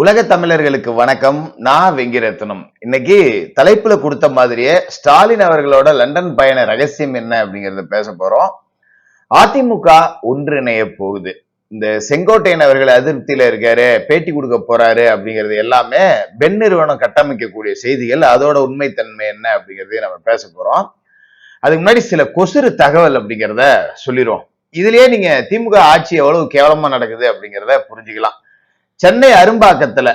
உலக தமிழர்களுக்கு வணக்கம். நான் வெங்கிரத்னம். இன்னைக்கு தலைப்புல கொடுத்த மாதிரியே ஸ்டாலின் அவர்களோட லண்டன் பயண ரகசியம் என்ன அப்படிங்கறத பேச போறோம். அதிமுக ஒன்றிணைய போகுது. இந்த செங்கோட்டையன் அவர்கள் அதிருப்தியில இருக்காரு பேட்டி கொடுக்க போறாரு அப்படிங்கிறது எல்லாமே பெண் நிறுவனம் கட்டமைக்கக்கூடிய செய்திகள் அதோட உண்மைத்தன்மை என்ன அப்படிங்கறதையும் நம்ம பேச போறோம். அதுக்கு முன்னாடி சில கொசுறு தகவல் அப்படிங்கிறத சொல்லிடுவோம். இதுலயே நீங்க திமுக ஆட்சி எவ்வளவு கேவலமா நடக்குது அப்படிங்கிறத புரிஞ்சுக்கலாம். சென்னை அரும்பாக்கத்துல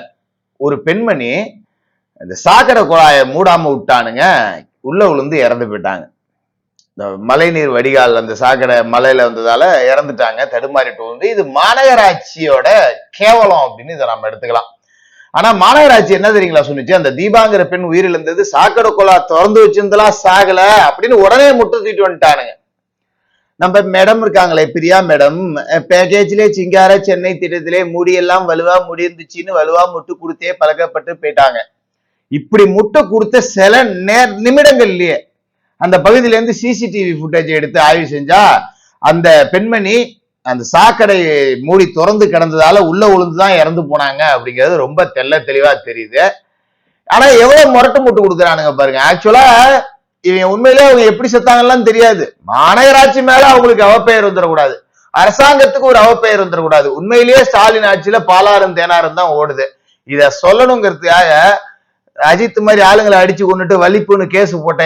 ஒரு பெண்மணி இந்த சாக்கடை குழாயை மூடாம விட்டானுங்க உள்ள விழுந்து இறந்து போயிட்டாங்க. இந்த மழைநீர் வடிகால் அந்த சாக்கடை மலையில வந்ததால இறந்துட்டாங்க தடுமாறிட்டு வந்து இது மாநகராட்சியோட கேவலம் அப்படின்னு இதை நம்ம எடுத்துக்கலாம். ஆனா மாநகராட்சி என்ன தெரியுங்களா சொன்னிச்சு? அந்த தீபாங்கிற பெண் உயிரிழந்தது சாக்கடை குழா திறந்து வச்சிருந்தெல்லாம் சாகல அப்படின்னு உடனே முட்டு தூக்கிட்டு வந்துட்டானுங்க. நம்ம மேடம் இருக்காங்களே பிரியா மேடம் பேக்கேஜ்லயே சிங்கார சென்னை திட்டத்திலே முடியெல்லாம் வலுவா முடிந்துச்சின்னு வலுவா முட்டு கொடுத்தே பழக்கப்பட்டு போயிட்டாங்க. இப்படி முட்டை கொடுத்த சில நேர் நிமிடங்கள்லயே அந்த பகுதியில இருந்து சிசிடிவி ஃபுட்டேஜ் எடுத்து ஆய்வு செஞ்சா அந்த பெண்மணி அந்த சாக்கடை மூடி திறந்து கிடந்ததால உள்ள விழுந்துதான் இறந்து போனாங்க அப்படிங்கிறது ரொம்ப தெள்ள தெளிவா தெரியுது. ஆனா எவ்வளவு முரட்டு முட்டு கொடுக்குறானுங்க பாருங்க. ஆக்சுவலா இவங்க உண்மையிலே அவங்க எப்படி செத்தாங்கலாம் தெரியாது. மாநகராட்சி மேல அவங்களுக்கு அவப்பெயர் வந்துடக்கூடாது அரசாங்கத்துக்கு ஒரு அவப்பெயர் வந்துடக்கூடாது உண்மையிலேயே ஸ்டாலின் ஆட்சியில பாலாறும் தேனாரும் தான் ஓடுது. இத சொல்லணுங்கிறதுக்காக அஜித் மாதிரி ஆளுங்களை அடிச்சு கொண்டுட்டு வலிப்புன்னு கேஸ் போட்ட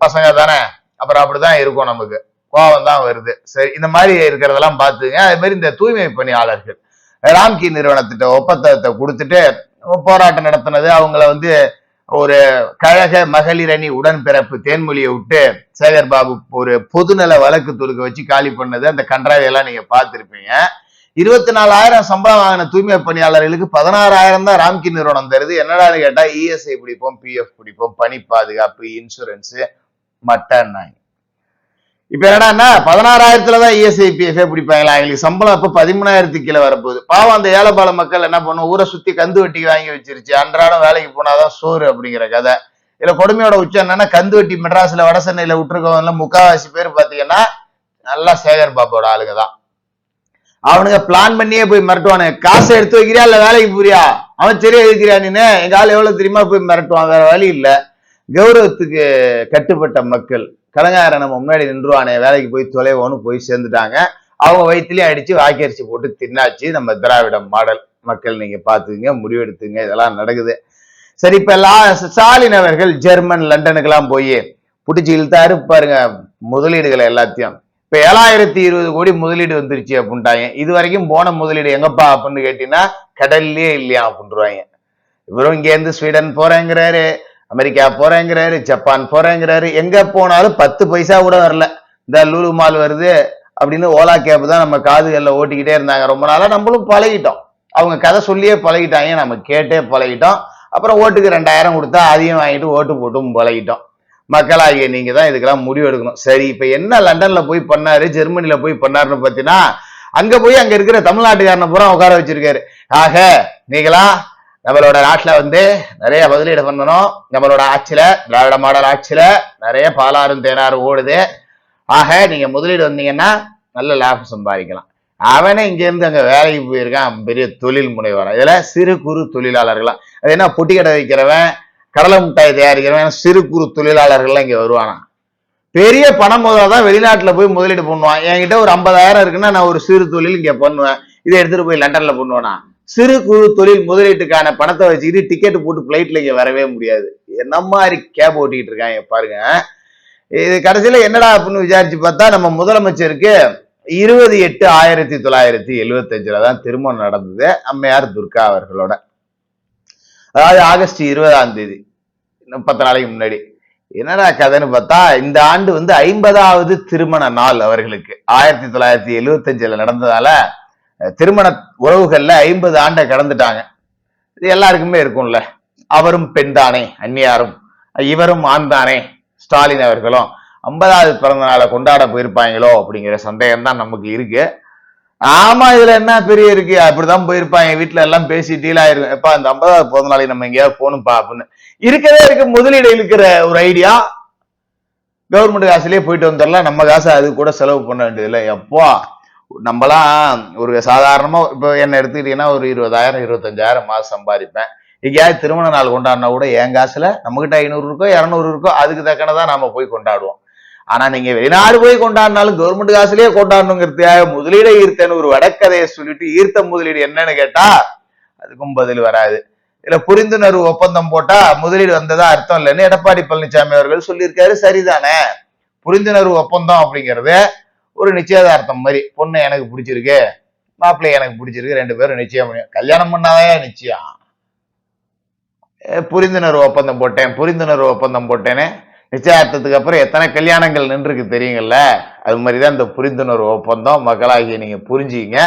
பசங்க தானே? அப்புறம் அப்படிதான் இருக்கும் நமக்கு. கோபம் தான் வருது. சரி இந்த மாதிரி இருக்கிறதெல்லாம் பார்த்துங்க. அதே மாதிரி இந்த தூய்மை பணியாளர்கள் ராம்கி நிறுவனத்திட்ட ஒப்பந்தத்தை கொடுத்துட்டு போராட்டம் நடத்தினது. அவங்கள வந்து ஒரு கழக மகளிரணி உடன்பிறப்பு தேன்மொழியை விட்டு சேகர் பாபு ஒரு பொதுநல வழக்கு தொடுக்க வச்சு காலி பண்ணது அந்த கன்றாவையெல்லாம் நீங்க பார்த்துருப்பீங்க. இருபத்தி நாலாயிரம் சம்பளம் வாங்கின தூய்மை பணியாளர்களுக்கு பதினாறாயிரம் தான் ராம்கி நிறுவனம் தருது. என்னடான்னு கேட்டா இஎஸ்ஐ பிடிப்போம் பிஎஃப் பிடிப்போம் பணி பாதுகாப்பு இன்சூரன்ஸ் மட்டன் நாய். இப்ப என்னன்னா பதினாறாயிரத்துல தான் இஎஸ்ஐ பிஎஃப் பிடிப்பாங்களா? எங்களுக்கு சம்பளம் அப்ப பதிமூணாயிரத்து கீழே வரப்போகுது. பாவம் அந்த ஏழைப்பால மக்கள் என்ன பண்ணும்? ஊரை சுத்தி கந்து வட்டிக்கு வாங்கி வச்சிருச்சு. அன்றாடம் வேலைக்கு போனாதான் சோறு அப்படிங்கிற கதை. இதுல கொடுமையோட உச்சம் என்னன்னா கந்து வட்டி மெட்ராஸ்ல வட சென்னையில விட்டுருக்கவங்க முக்காவாசி பேர் பாத்தீங்கன்னா நல்லா சேகர் பாபோட ஆளுங்க தான் அவனுங்க பிளான் பண்ணியே போய் மிரட்டுவானுங்க. காசை எடுத்து வைக்கிறியா இல்ல வேலைக்கு போறியா? அவன் சரியா இருக்கிறியா நீனு எங்க ஆள் எவ்வளவு தெரியுமா போய் மிரட்டுவான்? வேற வழி இல்ல. கௌரவத்துக்கு கட்டுப்பட்ட மக்கள். கடங்கார நம்ம முன்னாடி நின்றுவானே வேலைக்கு போய் தொலைவோன்னு போய் சேர்ந்துட்டாங்க. அவங்க வயிற்றுலயும் அடிச்சு வாக்கரிசி போட்டு தின்னாச்சு. நம்ம திராவிட மாடல் மக்கள் நீங்க பாத்துங்க முடிவெடுத்துங்க இதெல்லாம் நடக்குது. சரி இப்ப எல்லாம் ஸ்டாலின் அவர்கள் ஜெர்மன் லண்டனுக்கெல்லாம் போய் பிடிச்சி இழுத்தாரு பாருங்க முதலீடுகளை எல்லாத்தையும். இப்ப ஏழாயிரத்தி இருபது கோடி முதலீடு வந்துருச்சு அப்படின்ட்டாங்க. இது வரைக்கும் போன முதலீடு எங்கப்பா அப்படின்னு கேட்டீங்கன்னா கடல்லே இல்லையா அப்படின்றாங்க. இவரும் இங்க இருந்து ஸ்வீடன் போறேங்கிறாரு. அமெரிக்கா போறேங்கிறாரு ஜப்பான் போறேங்கிறாரு. எங்க போனாலும் பத்து பைசா கூட வரல. இந்த லூலு மால் வருது அப்படின்னு ஓலா கேப் தான் நம்ம காதுகளில் ஓட்டிக்கிட்டே இருந்தாங்க. ரொம்ப நாளா நம்மளும் பழகிட்டோம். அவங்க கதை சொல்லியே பழகிட்டாங்க. நம்ம கேட்டே பழகிட்டோம். அப்புறம் ஓட்டுக்கு ரெண்டாயிரம் கொடுத்தா அதையும் வாங்கிட்டு ஓட்டு போட்டும் பழகிட்டோம். மக்களாகிய நீங்க தான் இதுக்கெல்லாம் முடிவு எடுக்கணும். சரி இப்ப என்ன லண்டன்ல போய் பண்ணாரு ஜெர்மனில போய் பண்ணாருன்னு பார்த்தீங்கன்னா அங்க போய் அங்க இருக்கிற தமிழ்நாட்டுக்காரனை பூரா உட்கார வச்சிருக்காரு. ஆக நீங்களா நம்மளோட நாட்டுல வந்து நிறைய முதலீடு பண்ணணும். நம்மளோட ஆட்சியில திராவிட மாடல் ஆட்சியில நிறைய பாலாறும் தேனாரும் ஓடுது. ஆக நீங்க முதலீடு வந்தீங்கன்னா நல்ல லாபம் சம்பாதிக்கலாம். அவனே இங்க இருந்து அங்க வேலைக்கு போயிருக்கான். பெரிய தொழில் முனைவரான் இதுல சிறு குறு தொழிலாளர்களாம் அது என்ன பொட்டி கடை வைக்கிறவன் கடலை மிட்டாய் தயாரிக்கிறவன் சிறு குறு தொழிலாளர்கள்லாம் இங்க வருவானா? பெரிய பணம் முதல்ல தான் வெளிநாட்டுல போய் முதலீடு பண்ணுவான். என்கிட்ட ஒரு ஐம்பதாயிரம் இருக்குன்னா நான் ஒரு சிறு தொழில் இங்க பண்ணுவேன். இதை எடுத்துட்டு போய் லண்டன்ல பண்ணுவேனா? சிறு குறு தொழில் முதலீட்டுக்கான பணத்தை வச்சுக்கிட்டு டிக்கெட் போட்டு பிளைட்ல இங்க வரவே முடியாது. என்ன மாதிரி கேப் ஓட்டிக்கிட்டு இருக்காங்க பாருங்க. இது கடைசியில என்னடா அப்படின்னு விசாரிச்சு பார்த்தா நம்ம முதலமைச்சருக்கு இருபது எட்டு ஆயிரத்தி தொள்ளாயிரத்தி எழுவத்தஞ்சுல தான் திருமணம் நடந்தது. அம்மையார் துர்கா அவர்களோட. அதாவது ஆகஸ்ட் இருபதாம் தேதி பத்து நாளைக்கு முன்னாடி. என்னடா கதைன்னு பார்த்தா இந்த ஆண்டு வந்து ஐம்பதாவது திருமண நாள் அவர்களுக்கு. ஆயிரத்தி தொள்ளாயிரத்தி எழுவத்தஞ்சுல நடந்ததால திருமண உறவுகள்ல ஐம்பது ஆண்டை கடந்துட்டாங்க. இது எல்லாருக்குமே இருக்கும்ல. அவரும் பெண் தானே அந்நியாரும். இவரும் ஆண் தானே ஸ்டாலின் அவர்களும். ஐம்பதாவது பிறந்த நாளை கொண்டாட போயிருப்பாங்களோ அப்படிங்கிற சந்தேகம் தான் நமக்கு இருக்கு. ஆமா இதுல என்ன பெரிய இருக்கு? அப்படிதான் போயிருப்பாங்க. வீட்டுல எல்லாம் பேசி டீல் ஆயிருக்கும். எப்பா இந்த ஐம்பதாவது பிறந்த நாளைக்கு நம்ம எங்கேயாவது போகணும்ப்பா அப்படின்னு. இருக்கவே இருக்கு. முதலீடு இருக்கிற ஒரு ஐடியா கவர்மெண்ட் காசுலயே போயிட்டு வந்துடலாம். நம்ம காசை அது கூட செலவு பண்ண வேண்டியதில்லை. எப்போ நம்மலாம் ஒரு சாதாரணமா இப்போ என்ன எடுத்துக்கிட்டீங்கன்னா ஒரு இருபதாயிரம் இருபத்தஞ்சாயிரம் மாசம் சம்பாதிப்பேன். எங்கேயாவது திருமண நாள் கொண்டாடினா கூட என் காசுல நம்மகிட்ட ஐநூறு இருக்கோ இரநூறு இருக்கோ அதுக்கு தக்கனதான் நாம போய் கொண்டாடுவோம். ஆனா நீங்க வெளிநாடு போய் கொண்டாடினாலும் கவர்மெண்ட் காசுலயே கொண்டாடணுங்கிறதுக்காக முதலீடை ஈர்த்தேன்னு ஒரு வடக்கதையை சொல்லிட்டு ஈர்த்த முதலீடு என்னன்னு கேட்டா அதுக்கும் பதில் வராது. இல்ல புரிந்துணர்வு ஒப்பந்தம் போட்டா முதலீடு வந்ததா அர்த்தம் இல்லைன்னு எடப்பாடி பழனிசாமி அவர்கள் சொல்லியிருக்காரு. சரிதானே? புரிந்துணர்வு ஒப்பந்தம் அப்படிங்கிறது ஒரு நிச்சயதார்த்தம் மாதிரி. பொண்ணு எனக்கு பிடிச்சிருக்கு மாப்பிள்ளை எனக்கு பிடிச்சிருக்கு ரெண்டு பேரும் நிச்சயம் கல்யாணம் பண்ணாவே நிச்சயம். புரிந்துணர்வு ஒப்பந்தம் போட்டேன் புரிந்துணர்வு ஒப்பந்தம் போட்டேன்னு நிச்சயார்த்தத்துக்கு அப்புறம் எத்தனை கல்யாணங்கள் நின்றுருக்கு தெரியுங்கள்ல? அது மாதிரி தான் இந்த புரிந்துணர்வு ஒப்பந்தம். மக்களாகிய நீங்க புரிஞ்சுங்க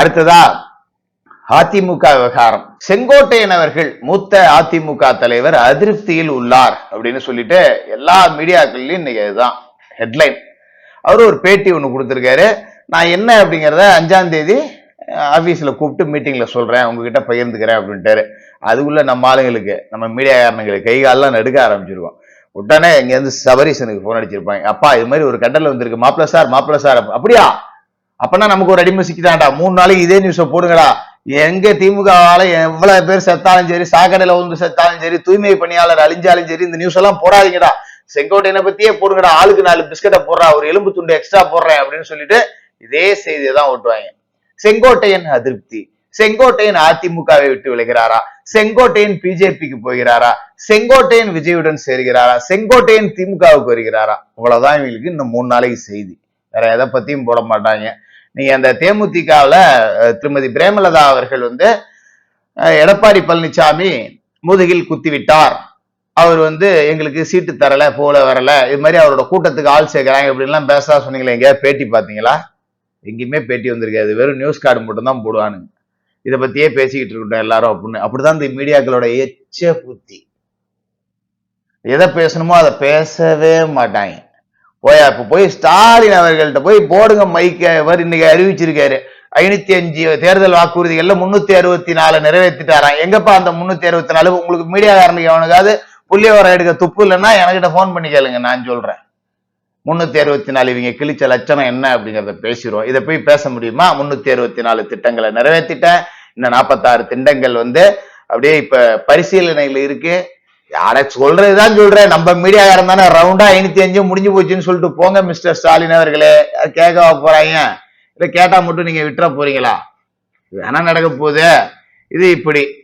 அடுத்ததா அதிமுக விவகாரம். செங்கோட்டையன் அவர்கள் மூத்த அதிமுக தலைவர் அதிருப்தியில் உள்ளார் அப்படின்னு சொல்லிட்டு எல்லா மீடியாக்கள்லயும் இன்னைக்கு அதுதான் ஹெட்லைன் அவர் ஒரு பேட்டி ஒன்று கொடுத்துருக்காரு. நான் என்ன அப்படிங்கிறத அஞ்சாந்தேதி ஆஃபீஸில் கூப்பிட்டு மீட்டிங்கில் சொல்கிறேன் உங்ககிட்ட பகிர்ந்துக்கிறேன் அப்படின்ட்டாரு. அதுக்குள்ள நம்ம ஆளுங்களுக்கு நம்ம மீடியாக்காரனுங்களுக்கு கைகாலெலாம் நடுக்க ஆரம்பிச்சிருக்கோம் உடனே இங்கேருந்து சபரீசனுக்கு ஃபோன் அடிச்சிருப்பாங்க. அப்பா இது மாதிரி ஒரு கண்டல் வந்திருக்கு. மாப்பிள்ள சார் மாப்பிள்ள சார் அப்படியா? அப்பனா நமக்கு ஒரு அடிமை சிக்கிட்டான்டா. மூணு நாளைக்கு இதே நியூஸை போடுங்கடா. எங்க திமுகவால எவ்வளவு பேர் செத்தாலும் சரி சாக்கடையில வந்து செத்தாலும் சரி தூய்மை பணியாளர் அழிஞ்சாலும் சரி இந்த நியூஸ் எல்லாம் போடாதீங்கடா. செங்கோட்டையனை பத்தியே போடுங்கடா ஆளுக்கு நாலு பிஸ்கட்டை போடுறா ஒரு எலும்பு துண்டு எக்ஸ்ட்ரா போடுறேன் அப்படின்னு சொல்லிட்டு இதே செய்தியை தான் ஓட்டுவாங்க. செங்கோட்டையன் அதிருப்தி. செங்கோட்டையன் அதிமுகவை விட்டு விலகிறாரா? செங்கோட்டையன் பிஜேபிக்கு போகிறாரா? செங்கோட்டையன் விஜயுடன் சேர்கிறாரா? செங்கோட்டையன் திமுகவுக்கு வருகிறாரா? இவ்வளவுதான் இவங்களுக்கு இன்னும் மூணு நாளைக்கு செய்தி. வேற எதை பத்தியும் போட மாட்டாங்க. நீங்க அந்த தேமுதிகவுல திருமதி பிரேமலதா அவர்கள் வந்து எடப்பாடி பழனிசாமி முதுகில் குத்திவிட்டார். அவர் வந்து எங்களுக்கு சீட்டு தரல போல வரல. இது மாதிரி அவரோட கூட்டத்துக்கு ஆள் சேர்க்கிறாங்க இப்படின்லாம் பேசலாம் சொன்னீங்களே எங்கேயாவது பேட்டி பார்த்தீங்களா? எங்கேயுமே பேட்டி வந்திருக்காது. வெறும் நியூஸ் கார்டு மட்டும் தான் போடுவானுங்க. இதை பத்தியே பேசிக்கிட்டு இருக்கட்டும் எல்லாரும் அப்படின்னு. அப்படிதான் இந்த மீடியாக்களோட எச்ச புத்தி. எதை பேசணுமோ அதை பேசவே மாட்டாங்க. போய் அப்ப போய் ஸ்டாலின் அவர்கள்ட்ட போய் போடுங்க மைக்க இவர் இன்னைக்கு அறிவிச்சிருக்காரு. ஐநூத்தி அஞ்சு தேர்தல் வாக்குறுதிகள்ல முன்னூத்தி அறுபத்தி நாலு நிறைவேற்றிட்டாராம் எங்கப்பா அந்த முன்னூத்தி அறுபத்தி நாலு? உங்களுக்கு மீடியாக்காரனுக்கு எவனுக்காவது புள்ளியவரம் எடுக்க துப்பு இல்லைன்னா என்கிட்ட ஃபோன் பண்ணி கேளுங்க நான் சொல்றேன். முன்னூத்தி அறுபத்தி நாலு இவங்க கிழிச்ச லட்சணம் என்ன அப்படிங்கிறத பேசிடுவோம். இதை போய் பேச முடியுமா? முன்னூத்தி அறுபத்தி நாலு திட்டங்களை நிறைவேற்றிட்டேன். இன்னும் நாற்பத்தாறு திட்டங்கள் வந்து அப்படியே இப்ப பரிசீலனையில் இருக்கு. யாரை சொல்றதுதான் சொல்றேன். நம்ம மீடியாக்காரன் தானே. ரவுண்டா ஐநூத்தி அஞ்சு முடிஞ்சு போச்சுன்னு சொல்லிட்டு போங்க மிஸ்டர் ஸ்டாலின் அவர்களே. கேட்க கேட்கவா போறாங்க? இதை கேட்டா மட்டும் நீங்க விட்டுற போறீங்களா? வேணா நடக்க போகுது? இது இப்படி.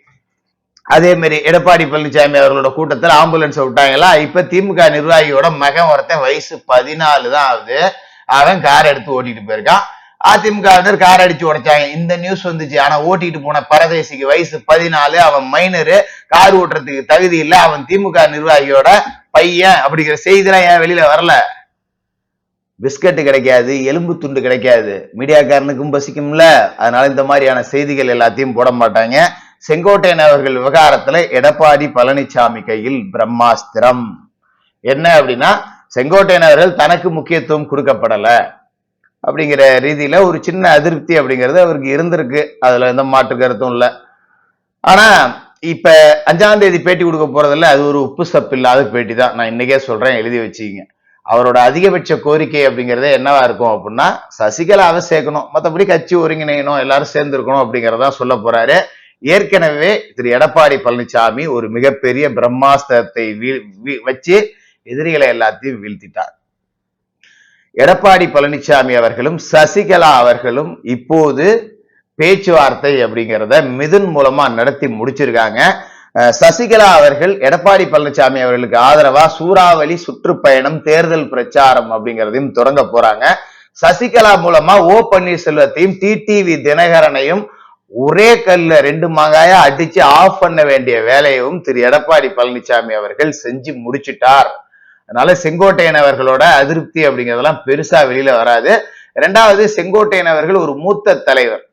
அதே மாதிரி எடப்பாடி பழனிசாமி அவர்களோட கூட்டத்தில் ஆம்புலன்ஸ் விட்டாங்களா? இப்ப திமுக நிர்வாகியோட மகன் ஒருத்தன் வயசு பதினாலு தான் ஆகுது. அவன் கார் எடுத்து ஓட்டிட்டு போயிருக்கான். அதிமுகவினர் கார் அடிச்சு உடைச்சாங்க. இந்த நியூஸ் வந்துச்சு. ஆனா ஓட்டிட்டு போன பரதேசிக்கு வயசு பதினாலு அவன் மைனரு கார் ஓட்டுறதுக்கு தகுதி இல்லை. அவன் திமுக நிர்வாகியோட பையன் அப்படிங்கிற செய்திலாம் ஏன் வெளியில வரல? பிஸ்கட் கிடைக்காது எலும்பு துண்டு கிடைக்காது. மீடியாக்காரனுக்கும் பசிக்கும்ல. அதனால இந்த மாதிரியான செய்திகள் எல்லாத்தையும் போட மாட்டாங்க. செங்கோட்டையன் அவர்கள் விவகாரத்துல எடப்பாடி பழனிசாமி கையில் பிரம்மாஸ்திரம். என்ன அப்படின்னா செங்கோட்டையன் அவர்கள் தனக்கு முக்கியத்துவம் கொடுக்கப்படல. அப்படிங்கிற ரீதியில ஒரு சின்ன அதிருப்தி அப்படிங்கிறது அவருக்கு இருந்திருக்கு. அதுல எந்த மாற்று கருத்தும் இல்லை. ஆனா இப்ப அஞ்சாம் தேதி பேட்டி கொடுக்க போறதில்ல. அது ஒரு உப்பு சப்பு இல்லாத பேட்டி தான். நான் இன்னைக்கே சொல்றேன் எழுதி வச்சுக்கிங்க. அவரோட அதிகபட்ச கோரிக்கை அப்படிங்கிறது என்னவா இருக்கும் அப்படின்னா சசிகலாவை சேர்க்கணும். மற்றபடி கட்சி ஒருங்கிணையணும் எல்லாரும் சேர்ந்து இருக்கணும் அப்படிங்கறதா சொல்ல போறாரு. ஏற்கனவே திரு எடப்பாடி பழனிசாமி ஒரு மிகப்பெரிய பிரம்மாஸ்திரத்தை வச்சு எதிரிகளை எல்லாத்தையும் வீழ்த்திட்டார். எடப்பாடி பழனிசாமி அவர்களும் சசிகலா அவர்களும் இப்போது பேச்சுவார்த்தை அப்படிங்கிறத மிதுன் மூலமா நடத்தி முடிச்சிருக்காங்க. அஹ் சசிகலா அவர்கள் எடப்பாடி பழனிசாமி அவர்களுக்கு ஆதரவா சூறாவளி சுற்றுப்பயணம் தேர்தல் பிரச்சாரம் அப்படிங்கிறதையும் தொடங்க போறாங்க. சசிகலா மூலமா ஓ பன்னீர்செல்வத்தையும் டிடிவி தினகரனையும் ஒரே கல்ல ரெண்டு மாங்காயா அடிச்சு ஆஃப் பண்ண வேண்டிய வேலையும் திரு எடப்பாடி பழனிசாமி அவர்கள் செஞ்சு முடிச்சிட்டார். அதனால செங்கோட்டையன் அவர்களோட அதிருப்தி அப்படிங்கிறதெல்லாம் பெருசா வெளியில வராது. ரெண்டாவது செங்கோட்டையன் அவர்கள் ஒரு மூத்த தலைவர்.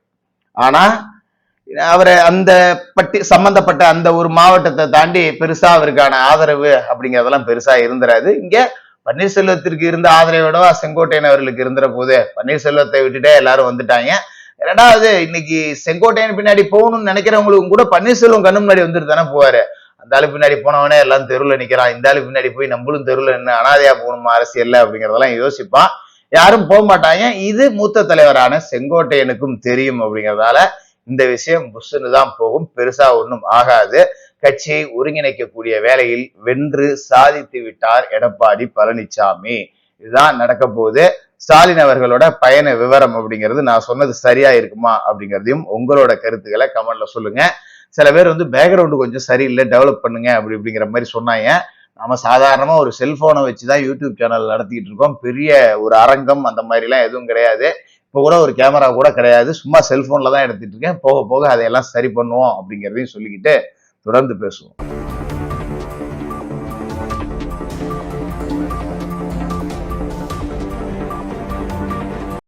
ஆனா அவரை அந்த பட்டி சம்பந்தப்பட்ட அந்த ஒரு மாவட்டத்தை தாண்டி பெருசா அவருக்கான ஆதரவு அப்படிங்கறதெல்லாம் பெருசா இருந்துராது. இங்க பன்னீர்செல்வத்திற்கு இருந்த ஆதரவை விட செங்கோட்டையன் அவர்களுக்கு இருந்துற போது பன்னீர்செல்வத்தை விட்டுட்டே எல்லாரும் வந்துட்டாங்க. ரெண்டாவது இன்னைக்கு செங்கோட்டையன் பின்னாடி போகணும்னு நினைக்கிறவங்களுக்கும் கூட பன்னீர்செல்வம் கண்ணு முன்னாடி வந்துட்டு தானே போவாரு. அந்த ஆளு பின்னாடி போனவனே எல்லாம் தெருவில் நிற்கிறான் இந்த ஆளு பின்னாடி போய் நம்மளும் தெருவில் என்ன அனாதையா போகணுமா அரசியல்ல அப்படிங்கிறதெல்லாம் யோசிப்பான். யாரும் போக மாட்டாங்க. இது மூத்த தலைவரான செங்கோட்டையனுக்கும் தெரியும் அப்படிங்கிறதால இந்த விஷயம் புஷ்னு தான் போகும். பெருசா ஒன்றும் ஆகாது. கட்சியை ஒருங்கிணைக்கக்கூடிய வேலையில் வென்று சாதித்து விட்டார் எடப்பாடி பழனிசாமி இதுதான் நடக்க போகுது. ஸ்டாலின் அவர்களோட பயண விவரம் அப்படிங்கிறது நான் சொன்னது சரியா இருக்குமா அப்படிங்கிறதையும் உங்களோட கருத்துக்களை கமெண்ட்ல சொல்லுங்க. சில பேர் வந்து பேக்ரவுண்டு கொஞ்சம் சரியில்லை டெவலப் பண்ணுங்க அப்படி அப்படிங்கிற மாதிரி சொன்னாங்க. நம்ம சாதாரணமா ஒரு செல்போனை வச்சுதான் யூடியூப் சேனல் நடத்திட்டு இருக்கோம். பெரிய ஒரு அரங்கம் அந்த மாதிரி எல்லாம் எதுவும் கிடையாது. இப்போ கூட ஒரு கேமரா கூட கிடையாது. சும்மா செல்போன்ல தான் எடுத்துட்டு இருக்கேன். போக போக அதையெல்லாம் சரி பண்ணுவோம் அப்படிங்கிறதையும் சொல்லிக்கிட்டு தொடர்ந்து பேசுவோம்.